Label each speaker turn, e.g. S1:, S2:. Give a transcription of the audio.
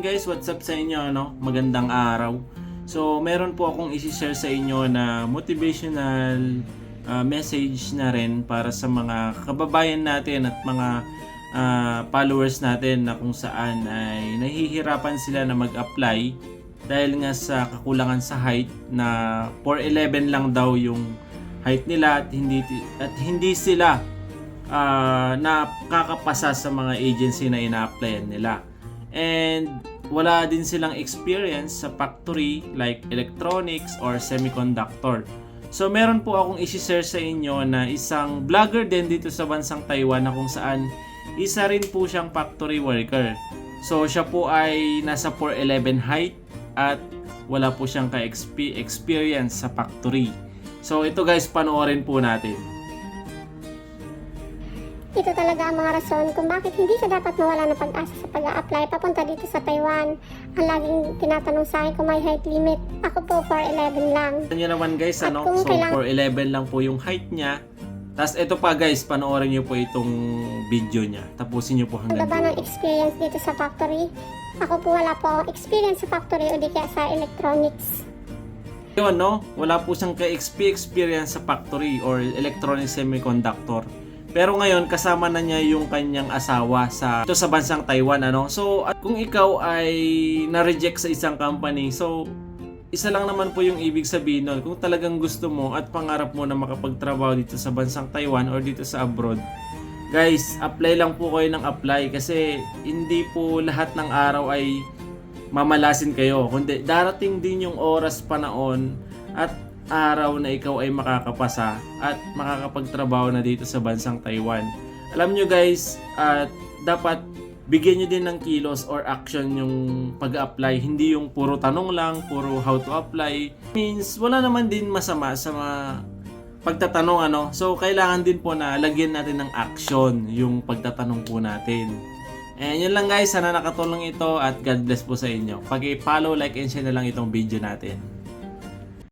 S1: guys, what's up sa inyo ano? Magandang araw. So, meron po akong i-share sa inyo na motivational uh, message na rin para sa mga kababayan natin at mga uh, followers natin na kung saan ay nahihirapan sila na mag-apply dahil nga sa kakulangan sa height na 4'11 lang daw yung height nila at hindi at hindi sila uh, nakakapasa sa mga agency na ina-applyan nila. And wala din silang experience sa factory like electronics or semiconductor. So meron po akong i-share sa inyo na isang vlogger din dito sa bansang Taiwan na kung saan isa rin po siyang factory worker. So siya po ay nasa 4'11 height at wala po siyang ka-experience sa factory. So ito guys, panoorin po natin.
S2: Ito talaga ang mga rason kung bakit hindi ka dapat mawala ng pag-asa sa pag apply papunta dito sa Taiwan. Ang laging tinatanong sa akin kung may height limit. Ako po 4'11 lang.
S1: Ito nyo naman guys,
S2: At
S1: ano? So
S2: kailang-
S1: 4'11 lang po yung height niya. Tapos ito pa guys, panoorin nyo po itong video niya. Tapusin nyo po
S2: Ang
S1: hanggang
S2: ba ng experience dito sa factory? Ako po wala po experience sa factory o di kaya sa electronics.
S1: Yun, no? Wala po siyang ka-experience sa factory or electronic semiconductor. Pero ngayon, kasama na niya yung kanyang asawa sa ito sa bansang Taiwan, ano? So, at kung ikaw ay na-reject sa isang company, so, isa lang naman po yung ibig sabihin nun. Kung talagang gusto mo at pangarap mo na makapagtrabaho dito sa bansang Taiwan or dito sa abroad, guys, apply lang po kayo ng apply kasi hindi po lahat ng araw ay mamalasin kayo. Kundi darating din yung oras panahon at araw na ikaw ay makakapasa at makakapagtrabaho na dito sa bansang Taiwan. Alam nyo guys, at dapat bigyan nyo din ng kilos or action yung pag-apply. Hindi yung puro tanong lang, puro how to apply. Means, wala naman din masama sa mga pagtatanong ano. So, kailangan din po na lagyan natin ng action yung pagtatanong po natin. And yun lang guys, sana nakatulong ito at God bless po sa inyo. Pag-follow, like, and share na lang itong video natin.